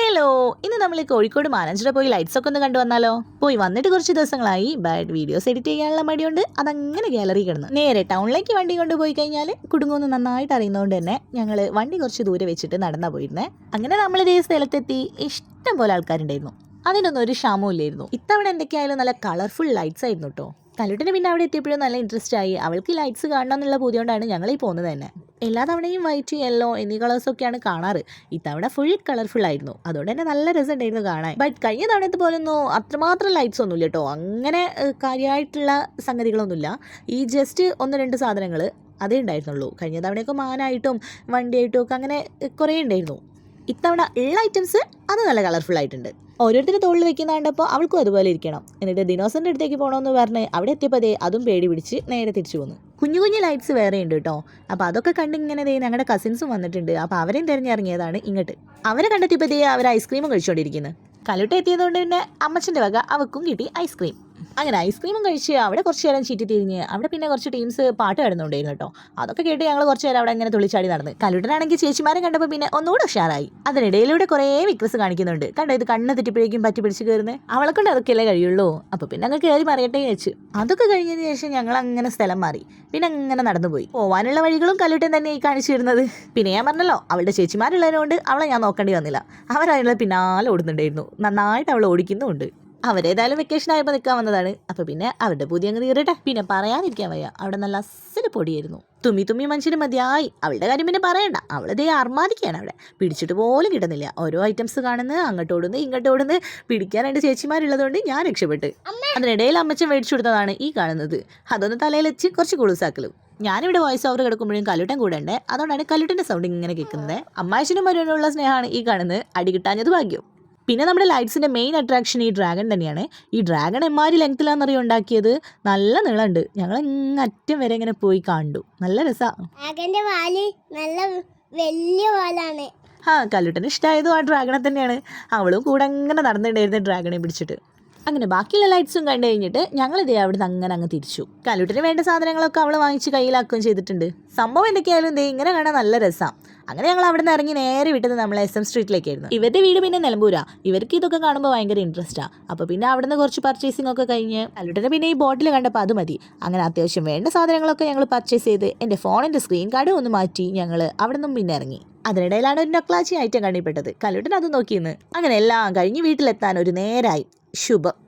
Hello ഇന്ന് നമ്മൾ കോഴിക്കോട് മാനേജറെ പോയി ലൈറ്റ്സ് ഒക്കെ ഒന്ന് കണ്ടു വന്നാലോ? പോയി വന്നിട്ട് കുറച്ച് ദിവസങ്ങളായി ബാഡ് വീഡിയോസ് എഡിറ്റ് ചെയ്യാനുള്ള മടിയുണ്ട്. അതങ്ങനെ ഗാലറി കിടന്നു. നേരെ ടൗണിലേക്ക് വണ്ടി കൊണ്ടുപോയി കഴിഞ്ഞാൽ കുടുങ്ങുമെന്ന് നന്നായിട്ട് അറിയുന്നതുകൊണ്ട് തന്നെ ഞങ്ങൾ വണ്ടി കുറച്ച് ദൂരെ വെച്ചിട്ട് നടന്നാ പോയിരുന്നേ. അങ്ങനെ നമ്മൾ ഇതേ സ്ഥലത്തെത്തി ഇഷ്ടം പോലെ ആൾക്കാരുണ്ടായിരുന്നു. അതിനൊന്നും ഒരു ക്ഷാമവും ഇല്ലായിരുന്നു. ഇത്തവണ എന്തൊക്കെയായാലും നല്ല കളർഫുൾ ലൈറ്റ്സ് ആയിരുന്നു കേട്ടോ കല്ലുട്ടിന് പിന്നെ അവിടെ എത്തിയപ്പോഴും നല്ല ഇൻട്രസ്റ്റ് ആയി. അവൾക്ക് ലൈറ്റ്സ് കാണണം എന്നുള്ള പൂതിയോണ്ടാണ് ഞങ്ങൾ ഈ പോകുന്നത് തന്നെ. എല്ലാ തവണയും വൈറ്റ് യെല്ലോ എന്നീ കളേഴ്സൊക്കെയാണ് കാണാറ്. ഇത്തവണ ഫുൾ കളർഫുൾ ആയിരുന്നു. അതുകൊണ്ട് തന്നെ നല്ല രസമുണ്ടായിരുന്നു കാണാൻ. ബട്ട് കഴിഞ്ഞ തവണത്തെ പോലൊന്നും അത്രമാത്രം ലൈറ്റ്സ് ഒന്നുമില്ല കേട്ടോ. അങ്ങനെ കാര്യമായിട്ടുള്ള സംഗതികളൊന്നുമില്ല. ഈ ജസ്റ്റ് ഒന്ന് രണ്ട് സാധനങ്ങൾ അതേ ഉണ്ടായിരുന്നുള്ളൂ. കഴിഞ്ഞ തവണയൊക്കെ മാനായിട്ടും വണ്ടിയായിട്ടും ഒക്കെ അങ്ങനെ കുറേ ഉണ്ടായിരുന്നു. ഇത്തവണ ഉള്ള ഐറ്റംസ് അത് നല്ല കളർഫുൾ ആയിട്ടുണ്ട്. ഓരോരുത്തരുടെ തോളിൽ വെക്കുന്ന കണ്ടപ്പോൾ അവൾക്കും അതുപോലെ ഇരിക്കണം. എന്നിട്ട് ദിനോസറിന്റെ അടുത്തേക്ക് പോകണമെന്ന് പറഞ്ഞ് അവിടെ എത്തിയപ്പോൾ ദേ അതും പേടി പിടിച്ച് നേരെ തിരിച്ചു പോന്നു. കുഞ്ഞു കുഞ്ഞു ലൈറ്റ്സ് വേറെ ഉണ്ട് കേട്ടോ. അപ്പോൾ അതൊക്കെ കണ്ട് ഇങ്ങനെ ദേ ഞങ്ങളുടെ കസിൻസും വന്നിട്ടുണ്ട്. അപ്പോൾ അവരെയും തിരഞ്ഞിറങ്ങിയതാണ് ഇങ്ങോട്ട്. അവരെ കണ്ടെത്തിയപ്പോൾ ദേ അവർ ഐസ്ക്രീമും കഴിച്ചുകൊണ്ടിരിക്കുന്നത് കലുട്ട എത്തിയതുകൊണ്ട് തന്നെ അമ്മച്ചന്റെ വക അവക്കും കിട്ടി ഐസ്ക്രീം അങ്ങനെ ഐസ്ക്രീമും കഴിച്ച് അവിടെ കുറച്ച് നേരം ചീറ്റി തിരിഞ്ഞ് അവിടെ പിന്നെ കുറച്ച് ടീംസ് പാട്ട് കിടന്നുണ്ടായിരുന്നു കേട്ടോ. അതൊക്കെ കേട്ട് ഞങ്ങൾ കുറച്ച് നേരം അവിടെ ഇങ്ങനെ തുള്ളിച്ചാടി നടന്ന്. കലുട്ടനാണെങ്കിൽ ചേച്ചിമാരെ കണ്ടപ്പോൾ പിന്നെ ഒന്നുകൂടെ ഉഷാറായി. അതിനിടയിലൂടെ കുറേ വിക്രസ് കാണിക്കുന്നുണ്ട്. കണ്ടോ ഇത് കണ്ണ് തെറ്റിപ്പോഴേക്കും പറ്റി പിടിച്ച് കയറുന്നത് അവളെ കൊണ്ട് അതൊക്കെയല്ലേ കഴിയുള്ളൂ? അപ്പോൾ പിന്നെ അങ്ങ് കയറി മറിയട്ടെ ചേച്ചു അതൊക്കെ കഴിഞ്ഞതിന് ശേഷം ഞങ്ങൾ അങ്ങനെ സ്ഥലം മാറി. പിന്നെ അങ്ങനെ നടന്നുപോയി. പോവാനുള്ള വഴികളും കല്ലുട്ടൻ തന്നെ ഈ കാണിച്ചിരുന്നത് പിന്നെ ഞാൻ പറഞ്ഞല്ലോ അവളുടെ ചേച്ചിമാരുള്ളതിനോണ്ട് അവളെ ഞാൻ നോക്കേണ്ടി വന്നില്ല. അവരതിനുള്ള പിന്നാലെ ഓടുന്നുണ്ടായിരുന്നു. നന്നായിട്ട് അവൾ ഓടിക്കുന്നുമുണ്ട്. അവരേതായാലും വെക്കേഷൻ ആയപ്പോൾ നിൽക്കാൻ വന്നതാണ്. അപ്പോൾ പിന്നെ അവരുടെ പുതിയ അങ്ങ് തീരട്ടെ. പിന്നെ പറയാതിരിക്കാൻ വയ്യ. അവിടെ നല്ല അസൽ പൊടിയായിരുന്നു. തുമ്മി തുമ്മി മനുഷ്യന് മതിയായി. അവളുടെ കാര്യം പിന്നെ പറയണ്ട. അവളതേ അർമാദിക്കുകയാണ് അവിടെ. പിടിച്ചിട്ട് പോലും കിട്ടുന്നില്ല. ഓരോ ഐറ്റംസ് കാണുന്നത് അങ്ങോട്ട് ഓടുന്നു ഇങ്ങോട്ട് ഓടുന്നു. പിടിക്കാനായിട്ട് ചേച്ചിമാരുള്ളതുകൊണ്ട് ഞാൻ രക്ഷപ്പെട്ട്. അതിനിടയിൽ അമ്മച്ചൻ മേടിച്ചു കൊടുത്തതാണ് ഈ കാണുന്നത്. അതൊന്ന് തലയിൽ വെച്ച് കുറച്ച് കുളുസാക്കലും. ഞാനിവിടെ വോയിസ് ഓവർ കിടക്കുമ്പോഴും കല്ലുട്ടൻ കൂടെ ഉണ്ട് അതുകൊണ്ടാണ് കല്ലുട്ടന്റെ സൗണ്ട് ഇങ്ങനെ കേൾക്കുന്നത്. അമ്മായച്ചനും മരുവനുള്ള സ്നേഹമാണ് ഈ കാണുന്നത്. അടി കിട്ടാഞ്ഞത് ഭാഗ്യം. പിന്നെ നമ്മുടെ ലൈറ്റ്സിന്റെ മെയിൻ അട്രാക്ഷൻ ഈ ഡ്രാഗൺ തന്നെയാണ്. ഈ ഡ്രാഗൺ എമ്മാരി ലെങ്ത്തിലാണെന്നറിയോ ഉണ്ടാക്കിയത്? നല്ല നീളമുണ്ട് ഞങ്ങൾ അറ്റം വരെ ഇങ്ങനെ പോയി കണ്ടു. നല്ല രസമാണ് വാൽ നല്ല വലിയ വാലാണ്. ആ കല്ലുട്ടന് ഇഷ്ടമായതും ആ ഡ്രാഗണെ തന്നെയാണ്. അവളും കൂടെ അങ്ങനെ നടന്നിട്ടുണ്ടായിരുന്നു ഡ്രാഗണെ പിടിച്ചിട്ട്. അങ്ങനെ ബാക്കിയുള്ള ലൈറ്റ്സും കണ്ടു കഴിഞ്ഞിട്ട് ഞങ്ങൾ ഇതേ നിന്ന് അങ്ങനെ അങ്ങ് തിരിച്ചു. കലൂട്ടിന് വേണ്ട സാധനങ്ങളൊക്കെ അവൾ വാങ്ങിച്ച് കയ്യിലാക്കുകയും ചെയ്തിട്ടുണ്ട്. സംഭവം എന്തൊക്കെയായാലും ദേ ഇങ്ങനെ കാണാൻ നല്ല രസം. അങ്ങനെ ഞങ്ങൾ അവിടെ നിന്ന് ഇറങ്ങി നേരെ വിട്ടത് നമ്മൾ എസ് എം സ്ട്രീറ്റിലേക്കായിരുന്നു ഇവരുടെ വീട് പിന്നെ നിലമ്പൂരാ. ഇവർക്ക് ഇതൊക്കെ കാണുമ്പോൾ ഭയങ്കര ഇൻട്രസ്റ്റാണ് അപ്പോൾ പിന്നെ അവിടെ നിന്ന് കുറച്ച് പർച്ചേസിംഗ് ഒക്കെ കഴിഞ്ഞ് കലൂട്ടിന് പിന്നെ ഈ ബോട്ടിൽ കണ്ടപ്പോൾ അത് മതി. അങ്ങനെ അത്യാവശ്യം വേണ്ട സാധനങ്ങളൊക്കെ ഞങ്ങൾ പർച്ചേസ് ചെയ്ത് എന്റെ ഫോണിന്റെ സ്ക്രീൻ കാർഡ് ഒന്ന് മാറ്റി ഞങ്ങൾ അവിടെ നിന്നും പിന്നെ ഇറങ്ങി. അതിനിടയിലാണ് ഒരു നൊക്ലാച്ചി ഐറ്റം കണ്ടിപ്പെട്ടത്. കലൂട്ടൻ അത് നോക്കിയെന്ന് അങ്ങനെ എല്ലാം കഴിഞ്ഞ് വീട്ടിലെത്താൻ ഒരു നേരായി. ശുഭം.